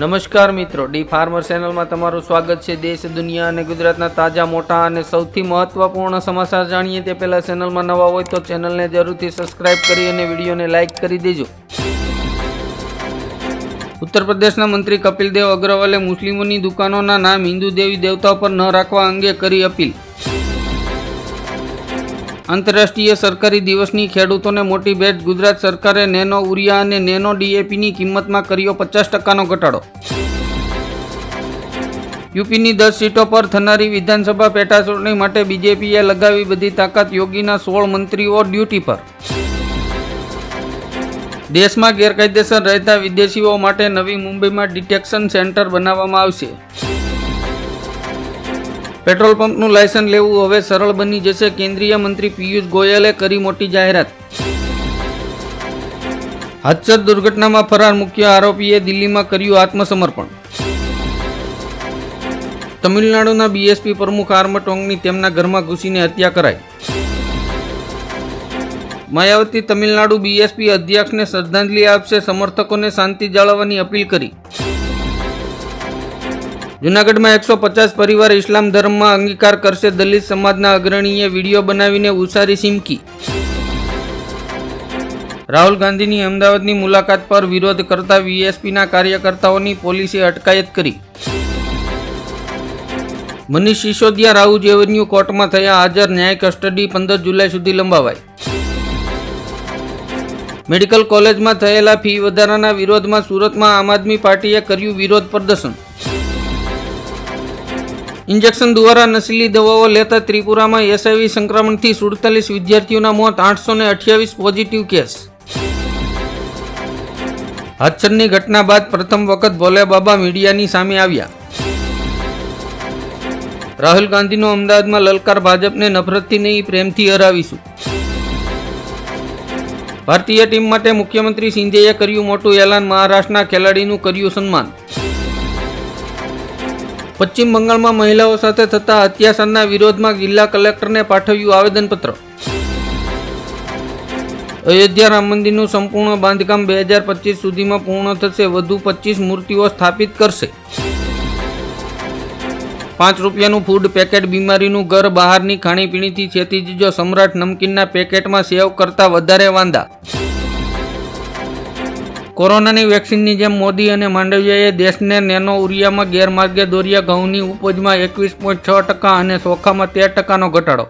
નમસ્કાર મિત્રો, D farmer ચેનલમાં તમારું સ્વાગત છે. દેશ, દુનિયા અને ગુજરાતના તાજા, મોટા અને સૌથી મહત્વપૂર્ણ સમાચાર જાણીએ તે પહેલાં ચેનલમાં નવા હોય તો ચેનલને જરૂરથી સબસ્ક્રાઇબ કરી અને વિડીયોને લાઇક કરી દેજો. ઉત્તર પ્રદેશના મંત્રી કપિલ દેવ અગ્રવાલે મુસ્લિમોની દુકાનોના નામ હિન્દુ દેવી દેવતાઓ પર ન રાખવા અંગે કરી અપીલ. આંતરરાષ્ટ્રીય સરકારી દિવસની ખેડૂતોને મોટી ભેટ, ગુજરાત સરકારે નેનો ઉરિયા અને નેનો ડીએપીની કિંમતમાં કર્યો પચાસ ટકાનો ઘટાડો. યુપીની દસ સીટો પર થનારી વિધાનસભા પેટા ચૂંટણી માટે બીજેપીએ લગાવી બધી તાકાત યોગીના સોળ મંત્રીઓ ડ્યુટી પર. દેશમાં ગેરકાયદેસર રહેતા વિદેશીઓ માટે નવી મુંબઈમાં ડિટેક્શન સેન્ટર બનાવવામાં આવશે. પેટ્રોલ પંપનું લાયસન્સ લેવું હવે સરળ બની જશે, કેન્દ્રીય મંત્રી પિયુષ ગોયલે કરી મોટી જાહેરાત. હાદસર દુર્ઘટનામાં ફરાર મુખ્ય આરોપીએ દિલ્હીમાં કર્યું આત્મસમર્પણ. તમિલનાડુના બીએસપી પ્રમુખ આર્મટોંગની તેમના ઘરમાં ઘૂસીને હત્યા કરાઈ. માયાવતી તમિલનાડુ બીએસપી અધ્યક્ષને શ્રદ્ધાંજલિ આપશે, સમર્થકોને શાંતિ જાળવવાની અપીલ કરી. જૂનાગઢમાં એકસો પચાસ પરિવાર ઇસ્લામ ધર્મમાં અંગીકાર કરશે. દલિત સમાજના અગ્રણીએ વીડિયો બનાવીને ઉસારી સિમકી. રાહુલ ગાંધીની અમદાવાદની મુલાકાત પર વિરોધ કરતા વીએસપીના કાર્યકર્તાઓની પોલીસે અટકાયત કરી. મનીષ સિસોદિયા રાહુલ એવન્યુ કોર્ટમાં થયા હાજર. ન્યાય કસ્ટડી પંદર જુલાઈ સુધી લંબાવાઈ. મેડિકલ કોલેજમાં થયેલા ફી વધારાના વિરોધમાં સુરતમાં આમ આદમી પાર્ટીએ કર્યું વિરોધ પ્રદર્શન. ઇન્જેક્શન દ્વારા નશીલી દવાઓ લેતા ત્રિપુરામાં એસઆઈવી સંક્રમણથી સુડતાલીસ વિદ્યાર્થીઓના મોત આઠસો ને અઠ્યાવીસ પોઝિટિવ કેસ. હાથસરની ઘટના બાદ પ્રથમ વખત ભોલે બાબા મીડિયાની સામે આવ્યા. રાહુલ ગાંધીનો અમદાવાદમાં લલકાર ભાજપને નફરતથી નહીં, પ્રેમથી હરાવીશું. ભારતીય ટીમ માટે મુખ્યમંત્રી સિંધેએ કર્યું મોટું એલાન, મહારાષ્ટ્રના ખેલાડીનું કર્યું સન્માન. પશ્ચિમ બંગાળમાં મહિલાઓ સાથે થતા અત્યાચારના વિરોધમાં જિલ્લા કલેક્ટરને પાઠવ્યું આવેદનપત્ર. અયોધ્યા રામ મંદિરનું સંપૂર્ણ બાંધકામ બે હજાર પચીસ સુધીમાં પૂર્ણ થશે. વધુ પચીસ મૂર્તિઓ સ્થાપિત કરશે. પાંચ રૂપિયાનું ફૂડ પેકેટ બીમારીનું ઘર બહારની ખાણીપીણીથી છેતી સમ્રાટ નમકીનના પેકેટમાં સેવ કરતા વધારે વાંધા કોરોનાની વેક્સિનની જેમ મોદી અને માંડવિયાએ દેશને નેનો ઉરિયામાં ગેરમાર્ગે દોર્યા ઘઉંની ઉપજમાં એકવીસ પોઈન્ટ છ ટકા અને ચોખામાં તેર ટકાનો ઘટાડો.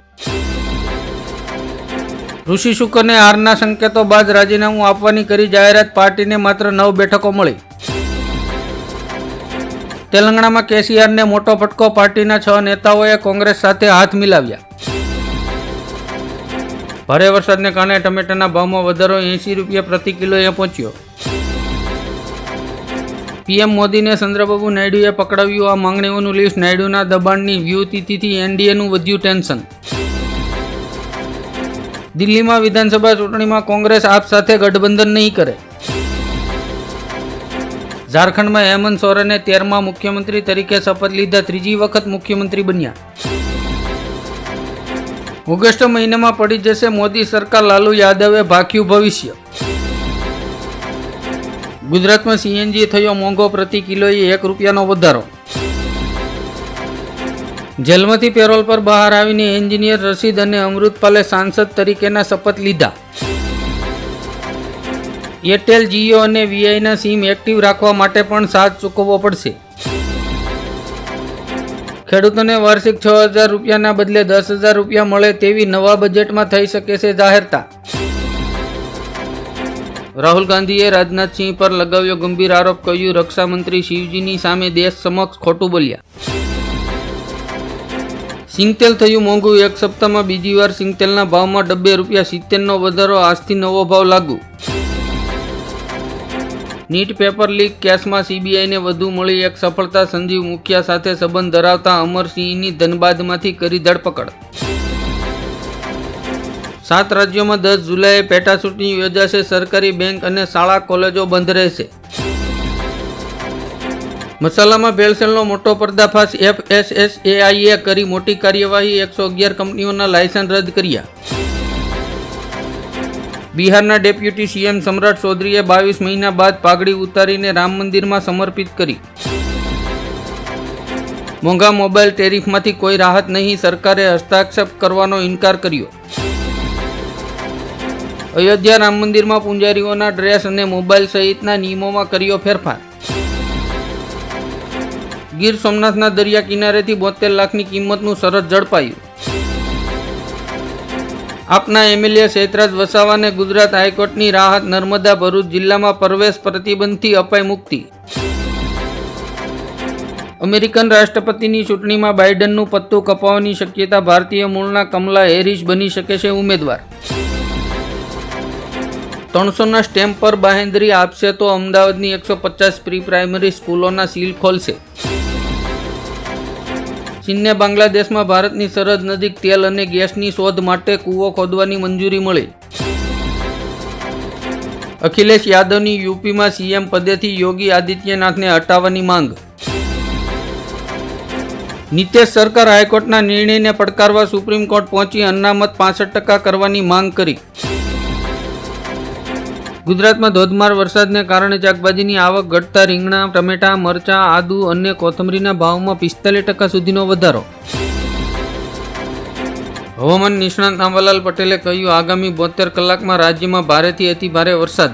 ઋષિ શુકરને હારના સંકેતો બાદ રાજીનામું આપવાની કરી જાહેરાત, પાર્ટીને માત્ર નવ બેઠકો મળી. તેલંગણામાં કેસીઆરને મોટો ફટકો, પાર્ટીના છ નેતાઓએ કોંગ્રેસ સાથે હાથ મિલાવ્યા. ભારે વરસાદને કારણે ટમેટાના ભાવમાં વધારો એંસી રૂપિયા પ્રતિ કિલોએ પહોંચ્યો. પીએમ મોદીને ચંદ્રબાબુ નાયડુએ પકડાવ્યું. આ માંગણીઓનું લિસ્ટ નાયડુના દબાણની વ્યૂતિથિથી એનડીએનું વધ્યું ટેન્શન. દિલ્હીમાં વિધાનસભા ચૂંટણીમાં કોંગ્રેસ આપ સાથે ગઠબંધન નહીં કરે. ઝારખંડમાં હેમંત સોરેને તેરમાં મુખ્યમંત્રી તરીકે શપથ લીધા ત્રીજી વખત મુખ્યમંત્રી બન્યા. ઓગસ્ટ મહિનામાં પડી જશે મોદી સરકાર લાલુ યાદવે ભાખ્યું ભવિષ્ય. ગુજરાતમાં સીએનજી થયો મોંઘો પ્રતિ કિલોએ એક રૂપિયાનો વધારો. જેલમાંથી પેરોલ પર બહાર આવીને એન્જિનિયર રશીદ અને અમૃતપાલે સાંસદ તરીકેના શપથ લીધા. એરટેલ જીઓ અને વીઆઈના સિમ એક્ટિવ રાખવા માટે પણ સાથ ચૂકવવો પડશે. ખેડૂતોને વાર્ષિક છ હજાર રૂપિયાના બદલે દસ હજાર રૂપિયા મળે તેવી નવા બજેટમાં થઈ શકે છે જાહેરતા. રાહુલ ગાંધીએ રાજનાથસિંહ પર લગાવ્યો ગંભીર આરોપ કહ્યું, રક્ષામંત્રી શિવજીની સામે દેશ સમક્ષ ખોટું બોલ્યા. સિંગતેલ થયું મોંઘું. એક સપ્તાહમાં બીજી વાર સિંગતેલના ભાવમાં ડબ્બે રૂપિયા સિત્તેરનો વધારો, આજથી નવો ભાવ લાગુ. નીટ પેપર લીક કેસમાં સીબીઆઈને વધુ મળી એક સફળતા, સંજીવ મુખિયા સાથે સંબંધ ધરાવતા અમરસિંહની ધનબાદમાંથી કરી ધરપકડ. સાત રાજ્યોમાં દસ જુલાઈએ પેટા ચૂંટણી યોજાશે. સરકારી બેંક અને શાળા કોલેજો બંધ રહેશે. મસાલામાં ભેળસેળનો મોટો પર્દાફાશ એફએસએસએઆઈએ કરી મોટી કાર્યવાહી. એકસો અગિયાર કંપનીઓના લાયસન્સ રદ કર્યા. બિહારના ડેપ્યુટી સીએમ સમ્રાટ ચૌધરીએ બાવીસ મહિના બાદ પાઘડી ઉતારીને રામ મંદિરમાં સમર્પિત કરી. મોંઘા મોબાઈલ ટેરિફમાંથી કોઈ રાહત નહીં. સરકારે હસ્તાક્ષેપ કરવાનો ઇનકાર કર્યો. અયોધ્યા રામ મંદિરમાં પૂંજારીઓના ડ્રેસ અને મોબાઈલ સહિતના નિયમોમાં કર્યો ફેરફાર. ગીર સોમનાથના દરિયા કિનારેથી બોતેર લાખની કિંમતનું સરસ ઝડપાયું. આપના એમએલએ શેતરાજ વસાવાને ગુજરાત હાઈકોર્ટની રાહત નર્મદા ભરૂચ જિલ્લામાં પ્રવેશ પ્રતિબંધથી અપાઈ મુક્તિ. અમેરિકન રાષ્ટ્રપતિની ચૂંટણીમાં બાઇડનનું પત્તું કપાવવાની શક્યતા ભારતીય મૂળના કમલા હેરિસ બની શકે છે ઉમેદવાર. ત્રણસોના સ્ટેમ્પ પર બાહેંધરી આપશે તો અમદાવાદની એકસો પચાસ પ્રી પ્રાઇમરી સ્કૂલોના સીલ ખોલશે. ચીનને બાંગ્લાદેશમાં ભારતની સરહદ નજીક તેલ અને ગેસની શોધ માટે કૂવો ખોદવાની મંજૂરી મળી. અખિલેશ યાદવની યુપીમાં સીએમ પદેથી યોગી આદિત્યનાથને હટાવવાની માંગ. નીતિશ સરકાર હાઈકોર્ટના નિર્ણયને પડકારવા સુપ્રીમ કોર્ટ પહોંચી અનામત પાસઠ ટકા કરવાની માંગ કરી. ગુજરાતમાં ધોધમાર વરસાદને કારણે શાકભાજીની આવક ઘટતા રીંગણા, ટમેટા, મરચાં, આદુ અને કોથમરીના ભાવમાં પિસ્તાલીસ ટકા સુધીનો વધારો. હવામાન નિષ્ણાંત આંબાલાલ પટેલે કહ્યું, આગામી બોતેર કલાકમાં રાજ્યમાં ભારેથી અતિ ભારે વરસાદ.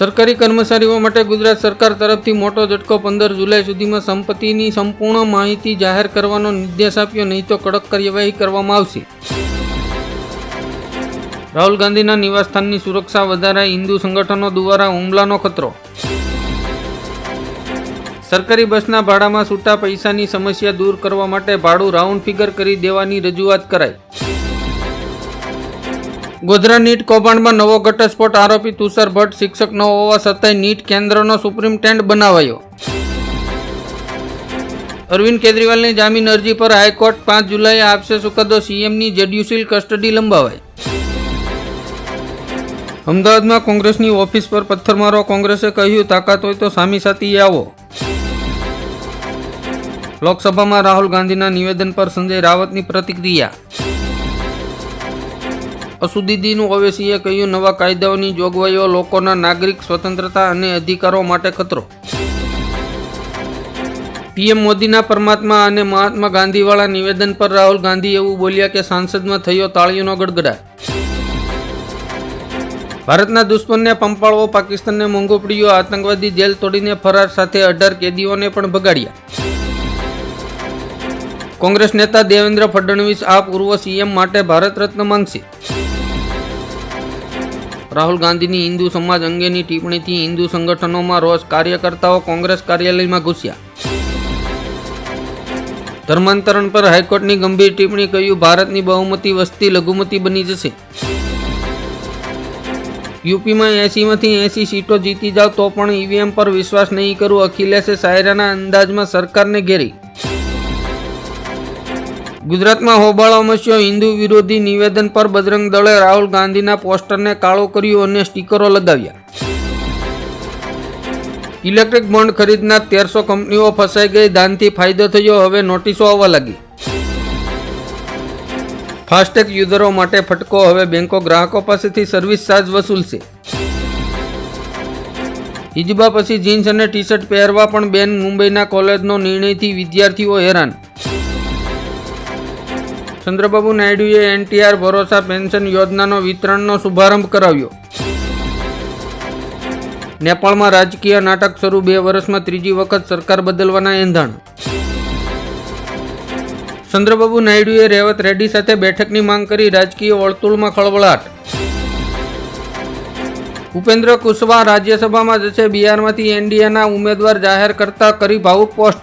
સરકારી કર્મચારીઓ માટે ગુજરાત સરકાર તરફથી મોટો ઝટકો પંદર જુલાઈ સુધીમાં સંપત્તિની સંપૂર્ણ માહિતી જાહેર કરવાનો નિર્દેશ આપ્યો, નહીં તો કડક કાર્યવાહી કરવામાં આવશે. રાહુલ ગાંધીના નિવાસસ્થાનની સુરક્ષા વધારાય હિન્દુ સંગઠનો દ્વારા હુમલાનો ખતરો. સરકારી બસના ભાડામાં છૂટા પૈસાની સમસ્યા દૂર કરવા માટે ભાડું રાઉન્ડ ફિગર કરી દેવાની રજૂઆત કરાઈ. ગોધરા નીટ કૌભાંડમાં નવો ઘટસ્ફોટ આરોપી તુષાર ભટ્ટ શિક્ષક ન હોવા છતાંય નીટ કેન્દ્રનો સુપ્રીમટેન્ડ બનાવાયો. અરવિંદ કેજરીવાલની જામીન અરજી પર હાઈકોર્ટ પાંચ જુલાઈએ આપશે ચુકાદો સીએમની જેડ્યુશિયલ કસ્ટડી લંબાવાઈ. અમદાવાદમાં કોંગ્રેસની ઓફિસ પર પથ્થરમારો કોંગ્રેસે કહ્યું, તાકાત હોય તો સામી સાથી આવો. લોકસભામાં રાહુલ ગાંધીના નિવેદન પર સંજય રાવતની પ્રતિક્રિયા. અસુદીદીનું ઓવેસીએ કહ્યું, નવા કાયદાઓની જોગવાઈઓ લોકોના નાગરિક સ્વતંત્રતા અને અધિકારો માટે ખતરો. પીએમ મોદીના પરમાત્મા અને મહાત્મા ગાંધીવાળા નિવેદન પર રાહુલ ગાંધી એવું બોલ્યા કે સાંસદમાં થયો તાળીઓનો ગડગડાટ. ભારતના દુશ્મનને પંપાળવો, પાકિસ્તાનને મોંઘો પડ્યો, આતંકવાદી જેલ તોડીને ફરાર સાથે અઢાર કેદીઓને પણ ભગાડ્યા. કોંગ્રેસ નેતા દેવેન્દ્ર ફડણવીસ આ પૂર્વ સીએમ માટે ભારત રત્ન માંગશે. રાહુલ ગાંધીની હિન્દુ સમાજ અંગેની ટિપ્પણીથી હિન્દુ સંગઠનોમાં રોષ કાર્યકર્તાઓ કોંગ્રેસ કાર્યાલયમાં ઘૂસ્યા. ધર્માંતરણ પર હાઈકોર્ટની ગંભીર ટિપ્પણી કહ્યું, ભારતની બહુમતી વસ્તી લઘુમતી બની જશે. યુપીમાં એસીમાંથી એંસી સીટો જીતી જાવ તો પણ ઈવીએમ પર વિશ્વાસ નહીં કરું, અખિલેશે સાયરાના અંદાજમાં સરકારને ઘેરી. ગુજરાતમાં હોબાળો મચ્યો, હિન્દુ વિરોધી નિવેદન પર બજરંગ દળે રાહુલ ગાંધીના પોસ્ટરને કાળો કર્યું અને સ્ટીકરો લગાવ્યા. ઇલેક્ટ્રિક બોન્ડ ખરીદનાર તેરસો કંપનીઓ ફસાઈ ગઈ, દાનથી ફાયદો થયો, હવે નોટિસો આવવા લાગી. ફાસ્ટેગ યુઝરો માટે ફટકો. હવે બેંકો ગ્રાહકો પાસેથી સર્વિસ ચાર્જ વસૂલશે. હિજબા પછી જીન્સ અને ટી શર્ટ પહેરવા પણ બેન મુંબઈના કોલેજનો નિર્ણયથી વિદ્યાર્થીઓ હેરાન. ચંદ્રબાબુ નાયડુએ એનટીઆર ભરોસા પેન્શન યોજનાનો વિતરણનો શુભારંભ કરાવ્યો. નેપાળમાં રાજકીય નાટક શરૂ બે વર્ષમાં ત્રીજી વખત સરકાર બદલવાના એંધાણ. ચંદ્રબાબુ નાયડુએ રેવત રેડ્ડી સાથે બેઠકની માંગ કરી રાજકીય વર્તુળમાં ખળબળાટ ઉપેન્દ્ર કુશવાહ રાજ્યસભામાં જશે. બિહારમાંથી એનડીએના ઉમેદવાર જાહેર કરતા કરી ભાવુક પોસ્ટ.